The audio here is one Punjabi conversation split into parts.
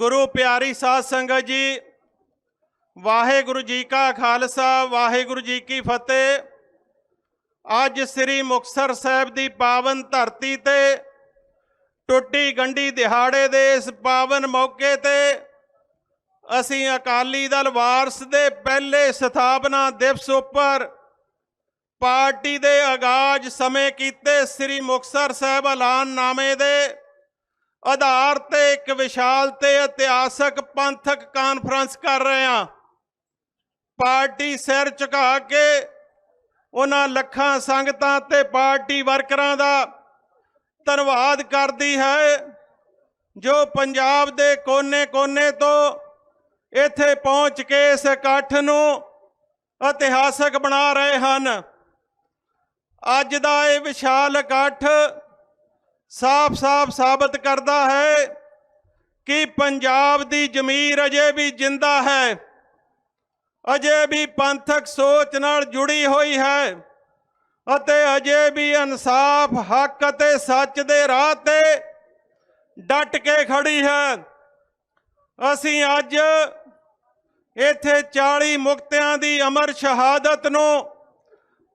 ਗੁਰੂ ਪਿਆਰੀ ਸਾਧ ਸੰਗਤ ਜੀ, ਵਾਹਿਗੁਰੂ ਜੀ ਕਾ ਖਾਲਸਾ, ਵਾਹਿਗੁਰੂ ਜੀ ਕੀ ਫਤਿਹ। ਅੱਜ ਸ੍ਰੀ ਮੁਕਤਸਰ ਸਾਹਿਬ ਦੀ ਪਾਵਨ ਧਰਤੀ ਤੇ ਟੁੱਟੀ ਗੰਢੀ ਦਿਹਾੜੇ ਦੇ ਇਸ ਪਾਵਨ ਮੌਕੇ ਤੇ ਅਸੀਂ ਅਕਾਲੀ ਦਲ ਵਾਰਸ ਦੇ ਪਹਿਲੇ ਸਥਾਪਨਾ ਦਿਵਸ ਉੱਪਰ ਪਾਰਟੀ ਦੇ ਆਗਾਜ਼ ਸਮੇਂ ਕੀਤੇ ਸ੍ਰੀ ਮੁਕਤਸਰ ਸਾਹਿਬ ਐਲਾਨਨਾਮੇ ਦੇ ਆਧਾਰ ਤੇ ਇੱਕ ਵਿਸ਼ਾਲ ਤੇ ਇਤਿਹਾਸਕ ਪੰਥਕ ਕਾਨਫਰੰਸ ਕਰ ਰਹੇ ਹਾਂ। ਪਾਰਟੀ ਸਿਰ ਝੁਕਾ ਕੇ ਉਹਨਾਂ ਲੱਖਾਂ ਸੰਗਤਾਂ ਤੇ ਪਾਰਟੀ ਵਰਕਰਾਂ ਦਾ ਧੰਨਵਾਦ ਕਰਦੀ ਹੈ, ਜੋ ਪੰਜਾਬ ਦੇ ਕੋਨੇ-ਕੋਨੇ ਤੋਂ ਇੱਥੇ ਪਹੁੰਚ ਕੇ ਇਸ ਇਕੱਠ ਨੂੰ ਇਤਿਹਾਸਕ ਬਣਾ ਰਹੇ ਹਨ। ਅੱਜ ਦਾ ਇਹ ਵਿਸ਼ਾਲ ਇਕੱਠ ਸਾਫ਼-ਸਾਫ਼ ਸਾਬਤ ਕਰਦਾ ਹੈ ਕਿ ਪੰਜਾਬ ਦੀ ਜ਼ਮੀਰ ਅਜੇ ਵੀ ਜਿੰਦਾ ਹੈ, ਅਜੇ ਵੀ ਪੰਥਕ ਸੋਚ ਨਾਲ ਜੁੜੀ ਹੋਈ ਹੈ ਅਤੇ ਅਜੇ ਵੀ ਇਨਸਾਫ ਹੱਕ ਅਤੇ ਸੱਚ ਦੇ ਰਾਹ ਤੇ ਡਟ ਕੇ ਖੜੀ ਹੈ। ਅਸੀਂ ਅੱਜ ਇੱਥੇ 40 ਮੁਕਤਿਆਂ ਦੀ ਅਮਰ ਸ਼ਹਾਦਤ ਨੂੰ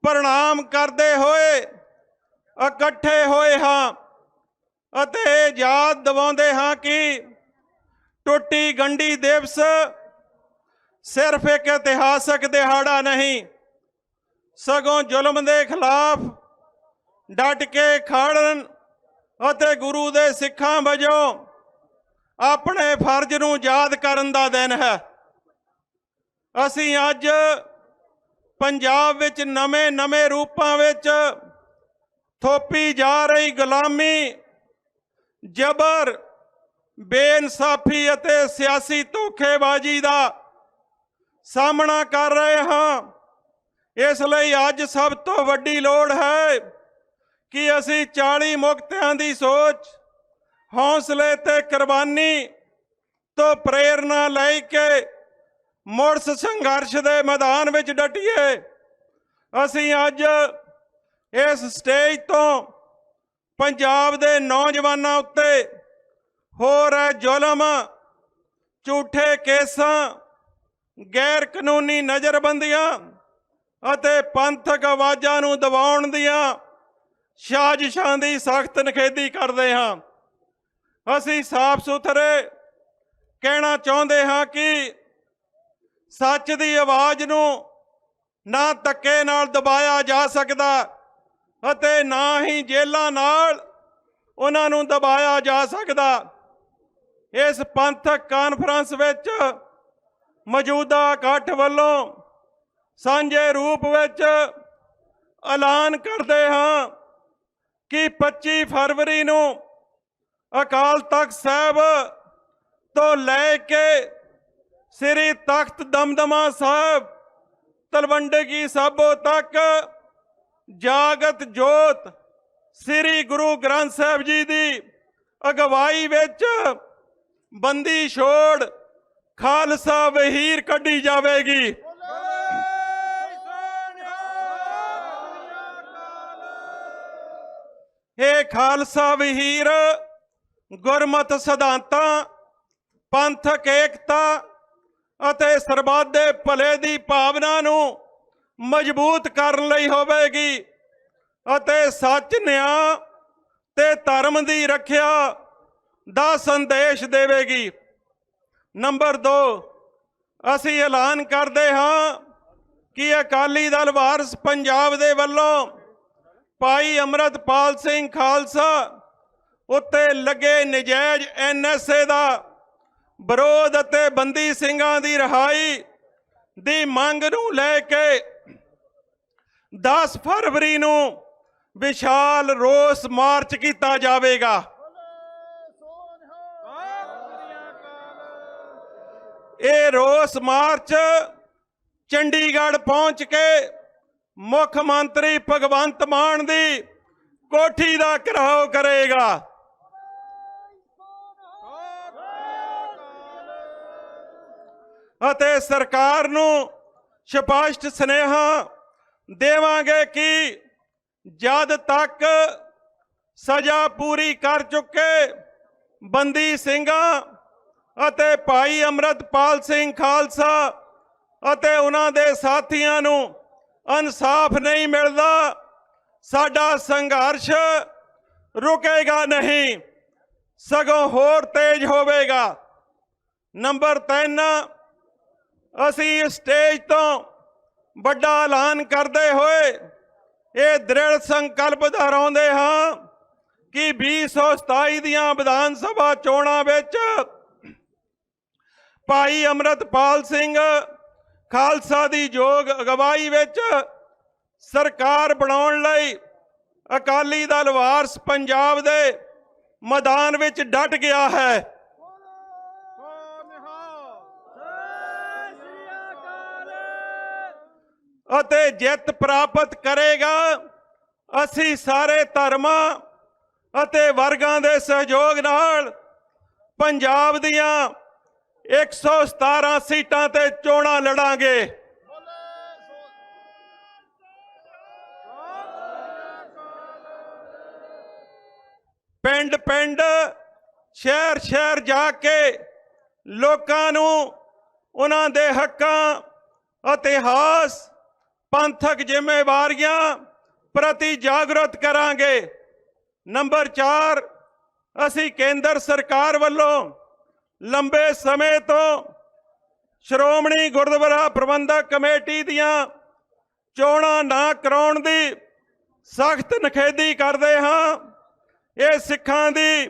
ਪ੍ਰਣਾਮ ਕਰਦੇ ਹੋਏ ਇਕੱਠੇ ਹੋਏ ਹਾਂ। ਅਤੇ ਇਹ ਯਾਦ ਦਿਵਾਉਂਦੇ ਹਾਂ ਕਿ ਟੁੱਟੀ ਗੰਢੀ ਦਿਵਸ ਸਿਰਫ ਇੱਕ ਇਤਿਹਾਸਕ ਦਿਹਾੜਾ ਨਹੀਂ, ਸਗੋਂ ਜ਼ੁਲਮ ਦੇ ਖਿਲਾਫ ਡਟ ਕੇ ਖੜਨ ਅਤੇ ਗੁਰੂ ਦੇ ਸਿੱਖਾਂ ਵਜੋਂ ਆਪਣੇ ਫਰਜ਼ ਨੂੰ ਯਾਦ ਕਰਨ ਦਾ ਦਿਨ ਹੈ। ਅਸੀਂ ਅੱਜ ਪੰਜਾਬ ਵਿੱਚ ਨਵੇਂ-ਨਵੇਂ ਰੂਪਾਂ ਵਿੱਚ ਥੋਪੀ ਜਾ ਰਹੀ ਗੁਲਾਮੀ ਜ਼ਬਰ, ਬੇਇਨਸਾਫੀ ਅਤੇ ਸਿਆਸੀ ਧੋਖੇਬਾਜ਼ੀ ਦਾ ਸਾਹਮਣਾ ਕਰ ਰਹੇ ਹਾਂ। ਇਸ ਲਈ ਅੱਜ ਸਭ ਤੋਂ ਵੱਡੀ ਲੋੜ ਹੈ ਕਿ ਅਸੀਂ 40 ਮੁਕਤਿਆਂ ਦੀ ਸੋਚ, ਹੌਸਲੇ ਤੇ ਕੁਰਬਾਨੀ ਤੋਂ ਪ੍ਰੇਰਣਾ ਲੈ ਕੇ ਮੁਰਸ ਸੰਘਰਸ਼ ਦੇ ਮੈਦਾਨ ਵਿੱਚ ਡਟੀਏ। ਅਸੀਂ ਅੱਜ ਇਸ ਸਟੇਜ ਤੋਂ ਪੰਜਾਬ ਦੇ ਨੌਜਵਾਨਾਂ ਉੱਤੇ ਹੋ ਰਿਹਾ ਜ਼ੁਲਮ, ਝੂਠੇ ਕੇਸਾਂ ਗੈਰ ਕਾਨੂੰਨੀ ਨਜ਼ਰਬੰਦੀਆਂ ਅਤੇ ਪੰਥਕ ਆਵਾਜ਼ਾਂ ਨੂੰ ਦਬਾਉਣ ਦੀਆਂ ਸਾਜ਼ਿਸ਼ਾਂ ਦੀ ਸਖਤ ਨਖੇਦੀ ਕਰਦੇ ਹਾਂ। ਅਸੀਂ ਸਾਫ਼ ਸੁਥਰੇ ਕਹਿਣਾ ਚਾਹੁੰਦੇ ਹਾਂ ਕਿ ਸੱਚ ਦੀ ਆਵਾਜ਼ ਨੂੰ ਨਾ ਧੱਕੇ ਨਾਲ ਦਬਾਇਆ ਜਾ ਸਕਦਾ। ਅਤੇ ਨਾ ਹੀ ਜੇਲਾਂ ਨਾਲ ਉਹਨਾਂ ਨੂੰ ਦਬਾਇਆ ਜਾ ਸਕਦਾ। ਇਸ ਪੰਥਕ ਕਾਨਫਰੰਸ ਵਿੱਚ ਮੌਜੂਦਾ ਇਕੱਠ ਵੱਲੋਂ ਸਾਂਝੇ ਰੂਪ ਵਿੱਚ ਐਲਾਨ ਕਰਦੇ ਹਾਂ ਕਿ 25 ਫਰਵਰੀ ਨੂੰ ਅਕਾਲ ਤਖਤ ਸਾਹਿਬ ਤੋਂ ਲੈ ਕੇ ਸ੍ਰੀ ਤਖਤ ਦਮਦਮਾ ਸਾਹਿਬ ਤਲਵੰਡਗੀ ਸਾਬੋ ਤੱਕ ਜਾਗਤ ਜੋਤ ਸ੍ਰੀ ਗੁਰੂ ਗ੍ਰੰਥ ਸਾਹਿਬ ਜੀ ਦੀ ਅਗਵਾਈ ਵਿੱਚ ਬੰਦੀ ਛੋੜ ਖਾਲਸਾ ਵਹੀਰ ਕੱਢੀ ਜਾਵੇਗੀ। ਇਹ ਖਾਲਸਾ ਵਹੀਰ, ਗੁਰਮਤ ਸਿਧਾਂਤਾਂ, ਪੰਥਕ ਏਕਤਾ ਅਤੇ ਸਰਬੱਤ ਦੇ ਭਲੇ ਦੀ ਭਾਵਨਾ ਨੂੰ ਮਜ਼ਬੂਤ ਕਰਨ ਲਈ ਹੋਵੇਗੀ ਅਤੇ ਸੱਚ ਨਿਆਂ ਤੇ ਧਰਮ ਦੀ ਰੱਖਿਆ ਦਾ ਸੰਦੇਸ਼ ਦੇਵੇਗੀ। ਨੰਬਰ 2 ਅਸੀਂ ਐਲਾਨ ਕਰਦੇ ਹਾਂ ਕਿ ਅਕਾਲੀ ਦਲ ਵਾਰਸ ਪੰਜਾਬ ਦੇ ਵੱਲੋਂ ਭਾਈ ਅਮਰਤਪਾਲ ਸਿੰਘ ਖਾਲਸਾ ਉੱਤੇ ਲੱਗੇ ਨਜਾਇਜ਼ ਐਨਐਸਏ ਦਾ ਵਿਰੋਧ ਅਤੇ ਬੰਦੀ ਸਿੰਘਾਂ ਦੀ ਰਿਹਾਈ ਦੀ ਮੰਗ ਨੂੰ ਲੈ ਕੇ 10 ਫਰਵਰੀ ਨੂੰ ਵਿਸ਼ਾਲ ਰੋਸ ਮਾਰਚ ਕੀਤਾ ਜਾਵੇਗਾ। ਇਹ ਰੋਸ ਮਾਰਚ ਚੰਡੀਗੜ੍ਹ ਪਹੁੰਚ ਕੇ ਮੁੱਖ ਮੰਤਰੀ ਭਗਵੰਤ ਮਾਨ ਦੀ ਕੋਠੀ ਦਾ ਘਿਰਾਓ ਕਰੇਗਾ। ਅਤੇ ਸਰਕਾਰ ਨੂੰ ਸਪਸ਼ਟ ਸੁਨੇਹਾ ਦੇਵਾਂਗੇ ਕਿ ਜਦ ਤੱਕ ਸਜ਼ਾ ਪੂਰੀ ਕਰ ਚੁੱਕੇ ਬੰਦੀ ਸਿੰਘਾਂ ਅਤੇ ਭਾਈ ਅਮਰਤਪਾਲ ਸਿੰਘ ਖਾਲਸਾ ਅਤੇ ਉਹਨਾਂ ਦੇ ਸਾਥੀਆਂ ਨੂੰ ਇਨਸਾਫ ਨਹੀਂ ਮਿਲਦਾ, ਸਾਡਾ ਸੰਘਰਸ਼ ਰੁਕੇਗਾ ਨਹੀਂ, ਸਗੋਂ ਹੋਰ ਤੇਜ਼ ਹੋਵੇਗਾ। ਨੰਬਰ 3 ਅਸੀਂ ਸਟੇਜ ਤੋਂ ਵੱਡਾ ਐਲਾਨ ਕਰਦੇ ਹੋਏ ਇਹ ਦ੍ਰਿੜ ਸੰਕਲਪ ਦੁਹਰਾਉਂਦੇ ਹਾਂ ਕਿ 2027 ਦੀਆਂ ਵਿਧਾਨ ਸਭਾ ਚੋਣਾਂ ਵਿੱਚ ਭਾਈ ਅਮਰਤਪਾਲ ਸਿੰਘ ਖਾਲਸਾ ਦੀ ਯੋਗ ਅਗਵਾਈ ਵਿੱਚ ਸਰਕਾਰ ਬਣਾਉਣ ਲਈ ਅਕਾਲੀ ਦਲ ਵਾਰਸ ਪੰਜਾਬ ਦੇ ਮੈਦਾਨ ਵਿੱਚ ਡਟ ਗਿਆ ਹੈ। ਅਤੇ ਜਿੱਤ ਪ੍ਰਾਪਤ ਕਰੇਗਾ। ਅਸੀਂ ਸਾਰੇ ਧਰਮਾਂ ਅਤੇ ਵਰਗਾਂ ਦੇ ਸਹਿਯੋਗ ਨਾਲ ਪੰਜਾਬ ਦੀਆਂ 117 ਸੀਟਾਂ ਤੇ ਚੋਣਾਂ ਲੜਾਂਗੇ। ਪਿੰਡ ਪਿੰਡ ਸ਼ਹਿਰ ਸ਼ਹਿਰ ਜਾ ਕੇ ਲੋਕਾਂ ਨੂੰ ਉਹਨਾਂ ਦੇ ਹੱਕਾਂ, ਇਤਿਹਾਸ ਪੰਥਕ ਜ਼ਿੰਮੇਵਾਰੀਆਂ ਪ੍ਰਤੀ ਜਾਗਰੂਕ ਕਰਾਂਗੇ। ਨੰਬਰ 4 ਅਸੀਂ ਕੇਂਦਰ ਸਰਕਾਰ ਵੱਲੋਂ ਲੰਬੇ ਸਮੇਂ ਤੋਂ ਸ਼੍ਰੋਮਣੀ ਗੁਰਦੁਆਰਾ ਪ੍ਰਬੰਧਕ ਕਮੇਟੀ ਦੀਆਂ ਚੋਣਾਂ ਨਾ ਕਰਾਉਣ ਦੀ ਸਖਤ ਨਖੇਦੀ ਕਰਦੇ ਹਾਂ। ਇਹ ਸਿੱਖਾਂ ਦੀ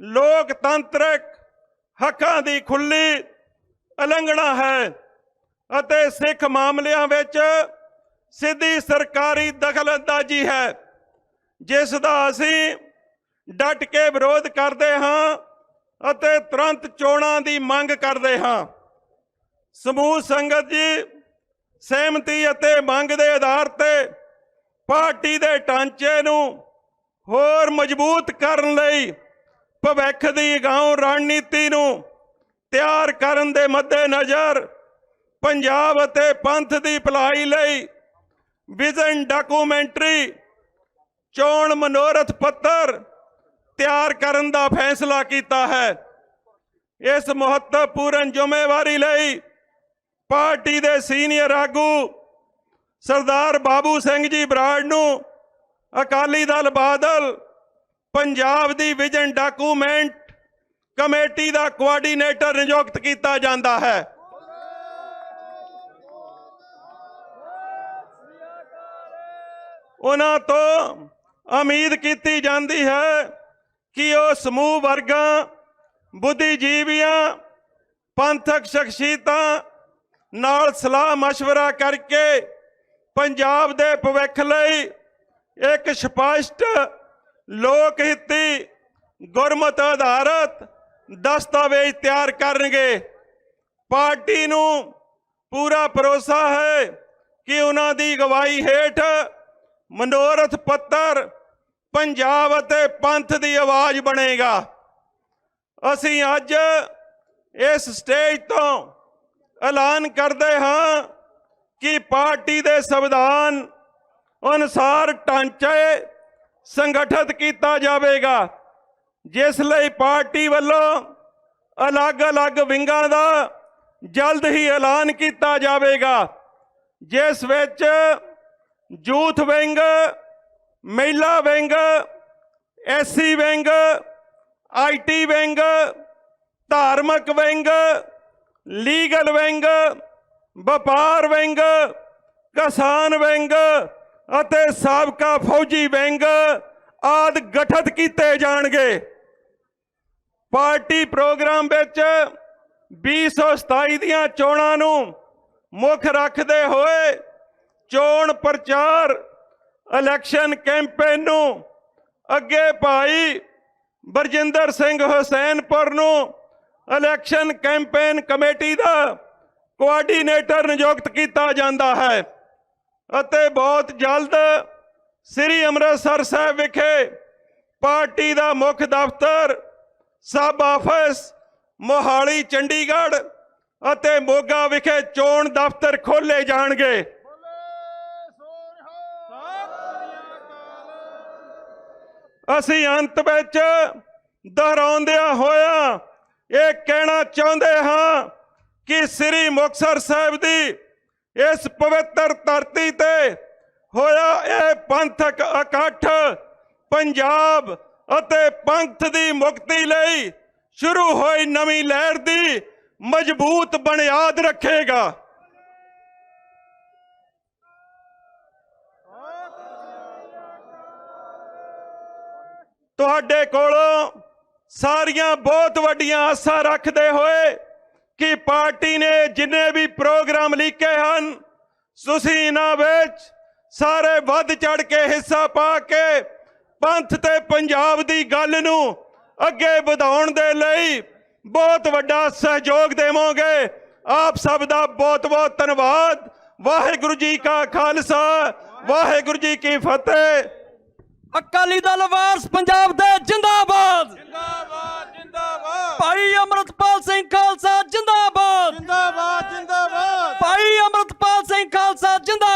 ਲੋਕਤੰਤਰਕ ਹੱਕਾਂ ਦੀ ਖੁੱਲੀ ਉਲੰਘਣਾ ਹੈ। ਅਤੇ ਸਿੱਖ ਮਾਮਲਿਆਂ ਵਿੱਚ ਸਿੱਧੀ ਸਰਕਾਰੀ ਦਖਲਅੰਦਾਜ਼ੀ ਹੈ, ਜਿਸ ਦਾ ਅਸੀਂ ਡਟ ਕੇ ਵਿਰੋਧ ਕਰਦੇ ਹਾਂ ਅਤੇ ਤੁਰੰਤ ਚੋਣਾਂ ਦੀ ਮੰਗ ਕਰਦੇ ਹਾਂ। ਸਮੂਹ ਸੰਗਤ ਜੀ, ਸਹਿਮਤੀ ਅਤੇ ਮੰਗ ਦੇ ਆਧਾਰ ਤੇ ਪਾਰਟੀ ਦੇ ਢਾਂਚੇ ਨੂੰ ਹੋਰ ਮਜ਼ਬੂਤ ਕਰਨ ਲਈ ਭਵਿੱਖ ਦੀ ਅਗਾਊਂ ਰਣਨੀਤੀ ਨੂੰ ਤਿਆਰ ਕਰਨ ਦੇ ਮੱਦੇਨਜ਼ਰ ਪੰਜਾਬ ਅਤੇ ਪੰਥ ਦੀ ਭਲਾਈ ਲਈ ਵਿਜ਼ਨ ਡਾਕੂਮੈਂਟਰੀ, ਚੋਣ ਮਨੋਰਥ ਪੱਤਰ ਤਿਆਰ ਕਰਨ ਦਾ ਫੈਸਲਾ ਕੀਤਾ ਹੈ। ਇਸ ਮਹੱਤਵਪੂਰਨ ਜ਼ਿੰਮੇਵਾਰੀ ਲਈ ਪਾਰਟੀ ਦੇ ਸੀਨੀਅਰ ਆਗੂ ਸਰਦਾਰ ਬਾਬੂ ਸਿੰਘ ਜੀ ਬਰਾੜ ਨੂੰ ਅਕਾਲੀ ਦਲ ਬਾਦਲ, ਪੰਜਾਬ ਦੀ ਵਿਜ਼ਨ ਡਾਕੂਮੈਂਟ ਕਮੇਟੀ ਦਾ ਕੋਆਰਡੀਨੇਟਰ ਨਿਯੁਕਤ ਕੀਤਾ ਜਾਂਦਾ ਹੈ। ਉਹਨਾਂ ਤੋਂ ਉਮੀਦ ਕੀਤੀ ਜਾਂਦੀ ਹੈ ਕਿ ਉਹ ਸਮੂਹ ਵਰਗਾਂ ਬੁੱਧੀਜੀਵੀਆਂ ਪੰਥਕ ਸ਼ਖਸੀਅਤਾਂ ਨਾਲ ਸਲਾਹ مشورہ ਕਰਕੇ ਪੰਜਾਬ ਦੇ ਭਵਿੱਖ ਲਈ ਇੱਕ ਸਪਸ਼ਟ ਲੋਕ ਹਿੱਤੀ ਗੁਰਮਤ ਆਧਾਰਿਤ ਦਸਤਾਵੇਜ਼ ਤਿਆਰ ਕਰਨਗੇ ਪਾਰਟੀ ਨੂੰ ਪੂਰਾ ਭਰੋਸਾ ਹੈ ਕਿ ਉਹਨਾਂ ਦੀ ਅਗਵਾਈ ਹੇਠ ਮਨੋਰਥ ਪੱਤਰ, ਪੰਜਾਬ ਅਤੇ ਪੰਥ ਦੀ ਆਵਾਜ਼ ਬਣੇਗਾ। ਅਸੀਂ ਅੱਜ ਇਸ ਸਟੇਜ ਤੋਂ ਐਲਾਨ ਕਰਦੇ ਹਾਂ ਕਿ ਪਾਰਟੀ ਦੇ ਸੰਵਿਧਾਨ ਅਨੁਸਾਰ ਢਾਂਚੇ ਸੰਗਠਿਤ ਕੀਤਾ ਜਾਵੇਗਾ, ਜਿਸ ਲਈ ਪਾਰਟੀ ਵੱਲੋਂ ਅਲੱਗ-ਅਲੱਗ ਵਿੰਗਾਂ ਦਾ ਜਲਦ ਹੀ ਐਲਾਨ ਕੀਤਾ ਜਾਵੇਗਾ, ਜਿਸ ਵਿੱਚ ਯੂਥ ਵਿੰਗ, ਮਹਿਲਾ wing, SC wing, IT wing, ਧਾਰਮਿਕ ਵਿੰਗ, ਲੀਗਲ ਵਿੰਗ, ਵਪਾਰ ਵਿੰਗ, ਕਿਸਾਨ ਵਿੰਗ ਅਤੇ ਸਾਬਕਾ ਫੌਜੀ ਵਿੰਗ ਆਦ ਗਠਿਤ ਕੀਤੇ ਜਾਣਗੇ। ਪਾਰਟੀ ਪ੍ਰੋਗਰਾਮ ਵਿੱਚ 2027 ਦੀਆਂ ਚੋਣਾਂ ਨੂੰ ਮੁੱਖ ਰੱਖਦੇ ਹੋਏ ਚੋਣ ਪ੍ਰਚਾਰ ਇਲੈਕਸ਼ਨ ਕੈਂਪੇਨ ਨੂੰ ਅੱਗੇ ਭਾਈ ਬਰਜਿੰਦਰ ਸਿੰਘ ਹੁਸੈਨਪੁਰ ਨੂੰ ਇਲੈਕਸ਼ਨ ਕੈਂਪੇਨ ਕਮੇਟੀ ਦਾ ਕੋਆਰਡੀਨੇਟਰ ਨਿਯੁਕਤ ਕੀਤਾ ਜਾਂਦਾ ਹੈ। ਅਤੇ ਬਹੁਤ ਜਲਦ ਸ੍ਰੀ ਅੰਮ੍ਰਿਤਸਰ ਸਾਹਿਬ ਵਿਖੇ ਪਾਰਟੀ ਦਾ ਮੁੱਖ ਦਫ਼ਤਰ, ਸਬ ਆਫਿਸ, ਮੋਹਾਲੀ, ਚੰਡੀਗੜ੍ਹ ਅਤੇ ਮੋਗਾ ਵਿਖੇ ਚੋਣ ਦਫ਼ਤਰ ਖੋਲੇ ਜਾਣਗੇ। ਅਸੀਂ ਅੰਤ ਵਿੱਚ ਦੁਹਰਾਉਂਦਿਆਂ ਹੋਇਆ ਇਹ ਕਹਿਣਾ ਚਾਹੁੰਦੇ ਹਾਂ ਕਿ ਸ੍ਰੀ ਮੁਕਤਸਰ ਸਾਹਿਬ ਦੀ ਇਸ ਪਵਿੱਤਰ ਧਰਤੀ ਤੇ ਹੋਇਆ ਇਹ ਪੰਥਕ ਇਕੱਠ ਪੰਜਾਬ ਅਤੇ ਪੰਥ ਦੀ ਮੁਕਤੀ ਲਈ ਸ਼ੁਰੂ ਹੋਈ ਨਵੀਂ ਲਹਿਰ ਦੀ ਮਜ਼ਬੂਤ ਬੁਨਿਆਦ ਰੱਖੇਗਾ। ਤੁਹਾਡੇ ਕੋਲੋਂ ਸਾਰੀਆਂ ਬਹੁਤ ਵੱਡੀਆਂ ਆਸਾਂ ਰੱਖਦੇ ਹੋਏ ਕਿ ਪਾਰਟੀ ਨੇ ਜਿੰਨੇ ਵੀ ਪ੍ਰੋਗਰਾਮ ਲਿਖੇ ਹਨ, ਤੁਸੀਂ ਇਹਨਾਂ ਵਿੱਚ ਸਾਰੇ ਵੱਧ ਚੜ ਕੇ ਹਿੱਸਾ ਪਾ ਕੇ ਪੰਥ ਤੇ ਪੰਜਾਬ ਦੀ ਗੱਲ ਨੂੰ ਅੱਗੇ ਵਧਾਉਣ ਦੇ ਲਈ ਬਹੁਤ ਵੱਡਾ ਸਹਿਯੋਗ ਦੇਵੋਗੇ। ਆਪ ਸਭ ਦਾ ਬਹੁਤ ਬਹੁਤ ਧੰਨਵਾਦ। ਵਾਹਿਗੁਰੂ ਜੀ ਕਾ ਖਾਲਸਾ, ਵਾਹਿਗੁਰੂ ਜੀ ਕੀ ਫਤਿਹ। ਅਕਾਲੀ ਦਲ ਵਾਰਸ ਪੰਜਾਬ ਦੇ ਜਿੰਦਾਬਾਦ। ਜਿੰਦਾਬਾਦ ਜਿੰਦਾਬਾਦ। ਭਾਈ ਅਮਰਤਪਾਲ ਸਿੰਘ ਖਾਲਸਾ ਜਿੰਦਾਬਾਦ। ਜਿੰਦਾਬਾਦ ਜਿੰਦਾਬਾਦ। ਭਾਈ ਅਮਰਤਪਾਲ ਸਿੰਘ ਖਾਲਸਾ ਜਿੰਦਾਬਾਦ।